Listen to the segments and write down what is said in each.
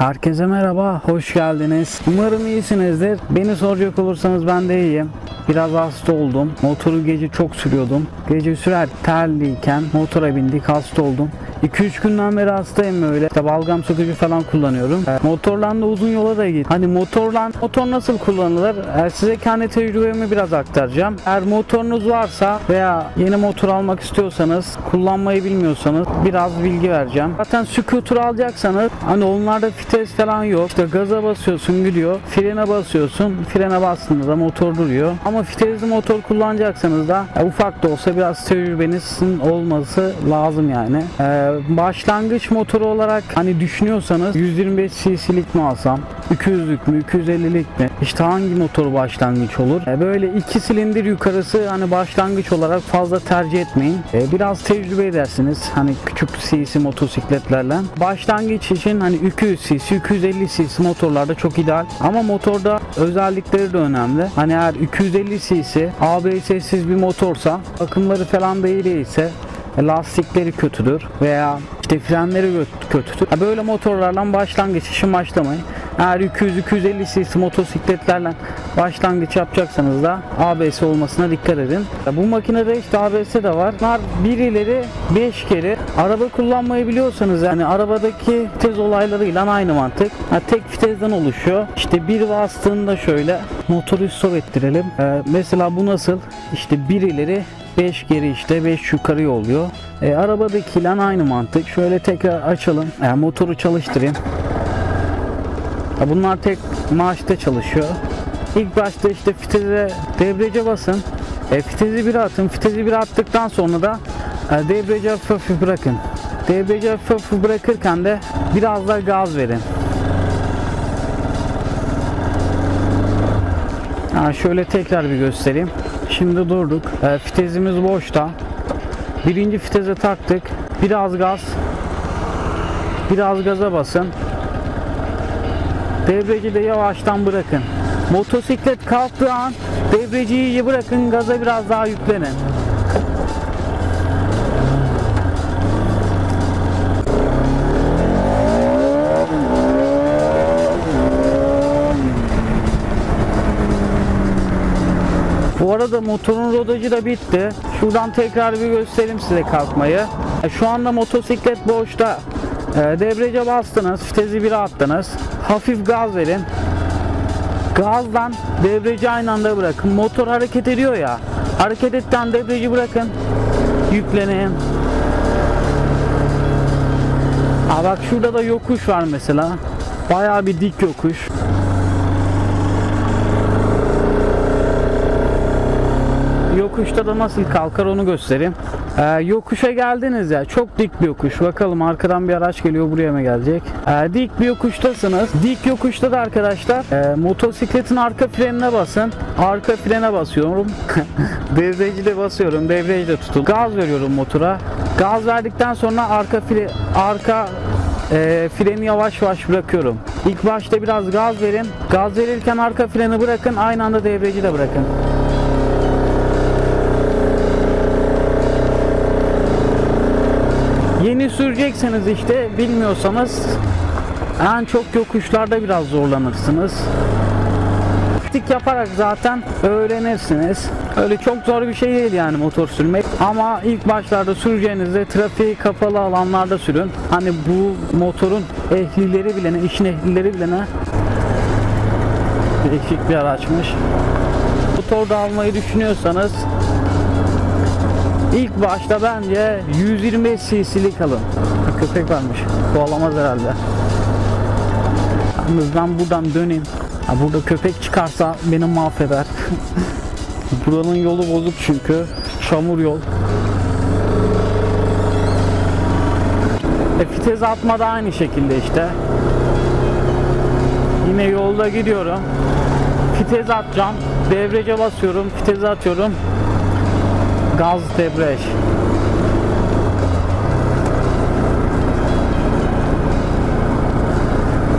Herkese merhaba, hoş geldiniz. Umarım iyisinizdir. Beni soracak olursanız ben de iyiyim. Biraz hasta oldum. Motoru gece çok sürüyordum. Gece sürer terliyken motora bindik hasta oldum. 2-3 günden beri hastayım böyle. İşte balgam sökücü falan kullanıyorum. E, motorla da uzun yola da git. Hani motorla motor nasıl kullanılır? E, size kendi tecrübemi biraz aktaracağım. Eğer motorunuz varsa veya yeni motor almak istiyorsanız, kullanmayı bilmiyorsanız biraz bilgi vereceğim. Zaten scooter alacaksanız hani onlarda vites falan yok. İşte gaza basıyorsun gidiyor. Frene basıyorsun. Frene bastığında motor duruyor. Ama vitesli motor kullanacaksanız da e, ufak da olsa biraz tecrübenizin olması lazım yani. E, başlangıç motoru olarak hani düşünüyorsanız 125 cc'lik mi alsam? 200'lük mü? 250'lik mi? İşte hangi motor başlangıç olur? E, böyle iki silindir yukarısı hani başlangıç olarak fazla tercih etmeyin. E, biraz tecrübe edersiniz. Hani küçük cc motosikletlerle. Başlangıç için hani 200 cc, 250 cc motorlarda çok ideal. Ama motorda özellikleri de önemli. Hani eğer 250 cc ABS'siz bir motorsa bakımları falan da iyi değilse e, lastikleri kötüdür veya işte frenleri kötüdür. Böyle motorlarla başlangıç için başlamayın. Eğer 200-250 cc motosikletlerle başlangıç yapacaksanız da ABS olmasına dikkat edin. Bu makinede işte ABS de var. Bunlar birileri 5 kere araba kullanmayı biliyorsanız yani arabadaki vites olaylarıyla aynı mantık. Ha, tek vitezden oluşuyor. İşte bir bastığında şöyle motoru stop ettirelim. Ee, mesela bu nasıl? İşte birileri 5 geri işte 5 yukarı oluyor. E, arabadakiyle aynı mantık. Şöyle tekrar açalım. E, motoru çalıştırayım. Bunlar tek maaşta çalışıyor. İlk başta işte vitese debriyaja basın. E, vitesi bir atın. Vitesi bir attıktan sonra da e, debriyajı hafif bırakın. Debriyajı hafif bırakırken de biraz da gaz verin. Ha, şöyle tekrar bir göstereyim. Şimdi durduk. E, fitezimiz boşta. Birinci fiteze taktık. Biraz gaz. Biraz gaza basın. Debriyajı da yavaştan bırakın. Motosiklet kalktığı an debriyajı iyice bırakın. Gaza biraz daha yüklenin. Bu arada motorun rodajı da bitti. Şuradan tekrar bir göstereyim size kalkmayı. Şu anda motosiklet boşta. E, Debriyaja bastınız, vitesi 1'e attınız. Hafif gaz verin. Gazdan debriyajı aynı anda bırakın. Motor hareket ediyor ya. Hareket etten debriyajı bırakın. Yüklenin. Aa bak şurada da yokuş var mesela. Bayağı bir dik yokuş. Yokuşta da nasıl kalkar onu göstereyim. Ee, yokuşa geldiniz ya çok dik bir yokuş. Bakalım arkadan bir araç geliyor buraya mı gelecek? Ee, dik bir yokuştasınız. Dik yokuşta da arkadaşlar e, motosikletin arka frenine basın. Arka frene basıyorum. Devreci de basıyorum. Devreci de tutun. Gaz veriyorum motora. Gaz verdikten sonra arka fre arka e, freni yavaş yavaş bırakıyorum. İlk başta biraz gaz verin. Gaz verirken arka freni bırakın. Aynı anda devreci de bırakın. Yeni sürecekseniz işte bilmiyorsanız en çok yokuşlarda biraz zorlanırsınız. Pratik yaparak zaten öğrenirsiniz. Öyle çok zor bir şey değil yani motor sürmek. Ama ilk başlarda süreceğinizde trafiği kapalı alanlarda sürün. Hani bu motorun ehlileri bilene, işin ehlileri bilene değişik bir araçmış. Motor da almayı düşünüyorsanız İlk başta bence 125 cc'lik alın. Köpek varmış. Kovalamaz herhalde. Yalnız ben buradan döneyim. Ha, burada köpek çıkarsa beni mahveder. Buranın yolu bozuk çünkü. Çamur yol. E, vites atma da aynı şekilde işte. Yine yolda gidiyorum. Vites atacağım. Devrece basıyorum. Vites atıyorum. Gaz debriyaj.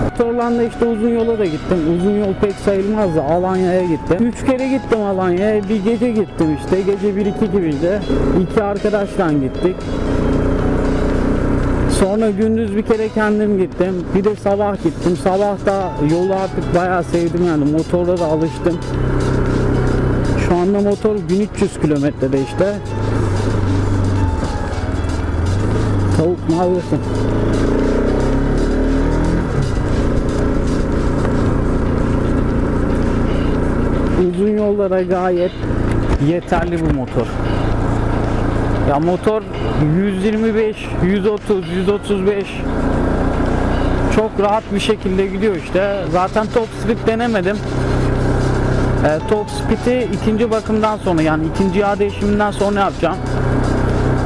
Motorlarla işte uzun yola da gittim. Uzun yol pek sayılmaz da Alanya'ya gittim. Üç kere gittim Alanya'ya. Bir gece gittim işte. Gece 1-2 gibiydi. İki arkadaşla gittik. Sonra gündüz bir kere kendim gittim. Bir de sabah gittim. Sabah da yolu artık bayağı sevdim yani. Motorla da alıştım. Şu anda motor 1300 kilometrede işte. Tavuk ne yapıyorsun? Uzun yollara gayet yeterli bu motor. Ya motor 125, 130, 135 çok rahat bir şekilde gidiyor işte. Zaten top speed denemedim. E, top speed'i ikinci bakımdan sonra yani ikinci yağ değişiminden sonra yapacağım.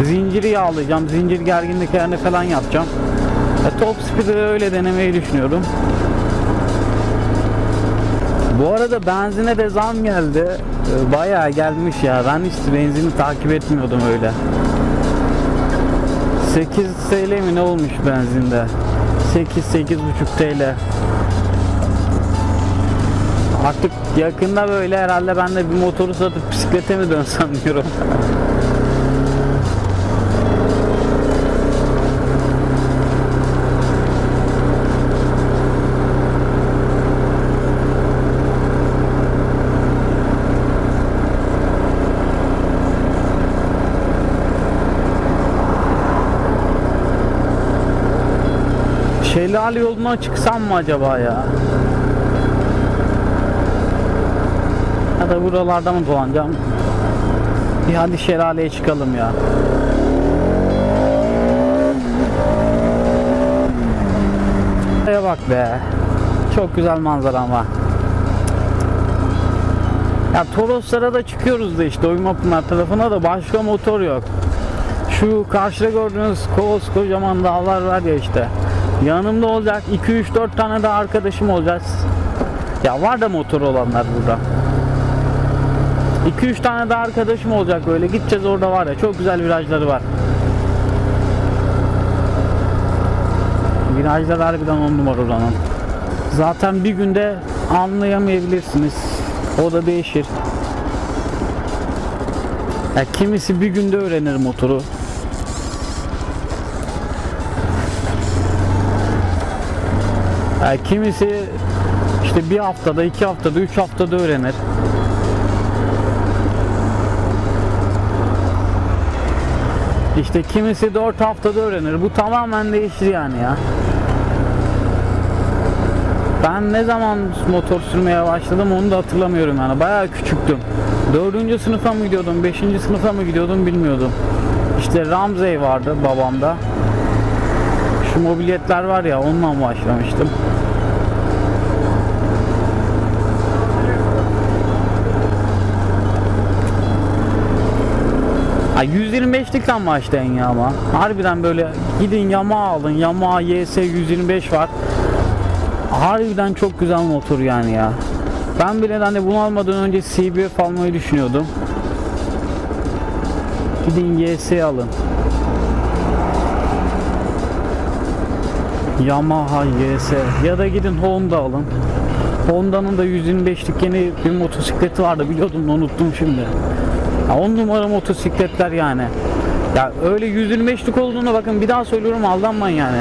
Zinciri yağlayacağım. Zincir gerginliklerini falan yapacağım. E, top speed'i öyle denemeyi düşünüyorum. Bu arada benzine de zam geldi. E, Bayağı gelmiş ya. Ben hiç benzini takip etmiyordum öyle. 8 TL mi ne olmuş benzinde? 8 8,5 TL. Artık yakında böyle herhalde ben de bir motoru satıp bisiklete mi dönsem diyorum. Şelale yoluna çıksam mı acaba ya? Ya da buralarda mı dolanacağım? Bir hadi şelaleye çıkalım ya. Buraya bak be. Çok güzel manzara ama. Ya Toroslara da çıkıyoruz da işte Oymapınar tarafına da başka motor yok. Şu karşıda gördüğünüz kocaman dağlar var ya işte. Yanımda olacak 2-3-4 tane de arkadaşım olacak. Ya var da motor olanlar burada. 2-3 tane de arkadaşım olacak böyle. Gideceğiz orada var ya çok güzel virajları var. Virajlar harbiden on numara oranın. Zaten bir günde anlayamayabilirsiniz. O da değişir. Ya kimisi bir günde öğrenir motoru. Ya kimisi işte bir haftada, iki haftada, üç haftada öğrenir. İşte kimisi 4 haftada öğrenir. Bu tamamen değişir yani ya. Ben ne zaman motor sürmeye başladım onu da hatırlamıyorum yani. Bayağı küçüktüm. 4. sınıfa mı gidiyordum, 5. sınıfa mı gidiyordum bilmiyordum. İşte Ramsey vardı babamda. Şu mobiletler var ya ondan başlamıştım. 125'likten başlayın ya ama. Harbiden böyle gidin Yamaha alın. Yamaha YS 125 var. Harbiden çok güzel motor yani ya. Ben bile hani bunu almadan önce CBF almayı düşünüyordum. Gidin YS alın. Yamaha YS ya da gidin Honda alın. Honda'nın da 125'lik yeni bir motosikleti vardı biliyordum da unuttum şimdi. Ya 10 numara motosikletler yani. Ya öyle 125'lik olduğunu bakın bir daha söylüyorum aldanmayın yani.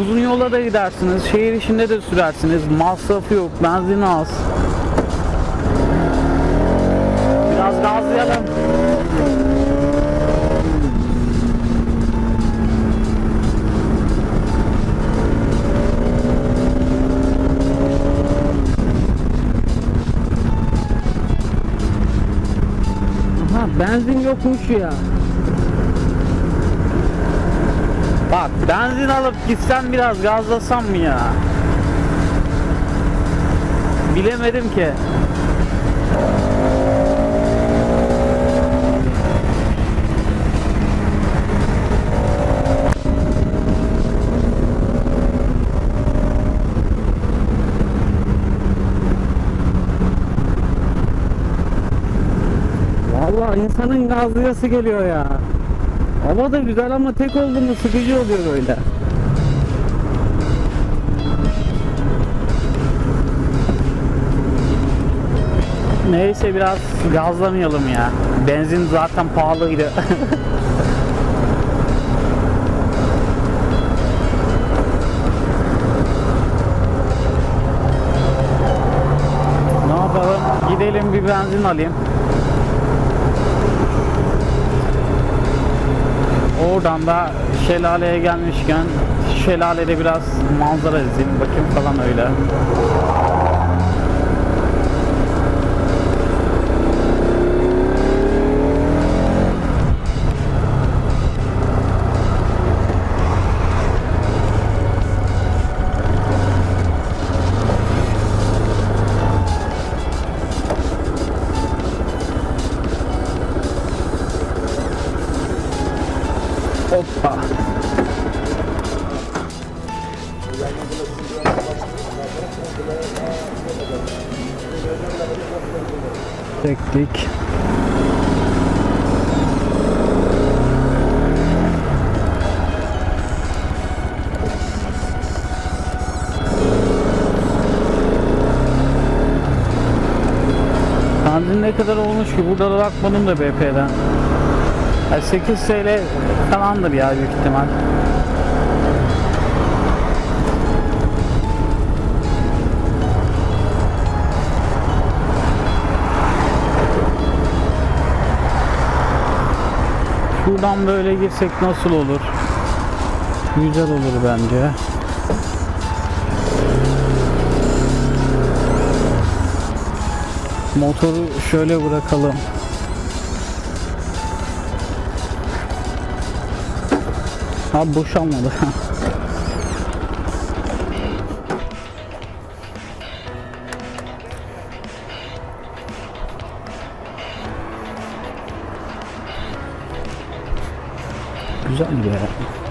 Uzun yola da gidersiniz, şehir içinde de sürersiniz. Masrafı yok, benzin az. Biraz gazlayalım. Benzin yokmuş ya. Bak benzin alıp gitsem biraz gazlasam mı ya? Bilemedim ki. arabanın gazlayası geliyor ya. Hava da güzel ama tek olduğunda sıkıcı oluyor öyle. Neyse biraz gazlamayalım ya. Benzin zaten pahalıydı. ne yapalım? Gidelim bir benzin alayım. Oradan da şelaleye gelmişken şelalede biraz manzara izleyeyim. Bakayım falan öyle. Benzin ne kadar olmuş ki? Burada da bakmadım da BP'den. Ya 8 TL falandır ya büyük ihtimal. Şuradan böyle girsek nasıl olur? Güzel olur bence. Motoru şöyle bırakalım. Abi boşalmadı. Güzel be.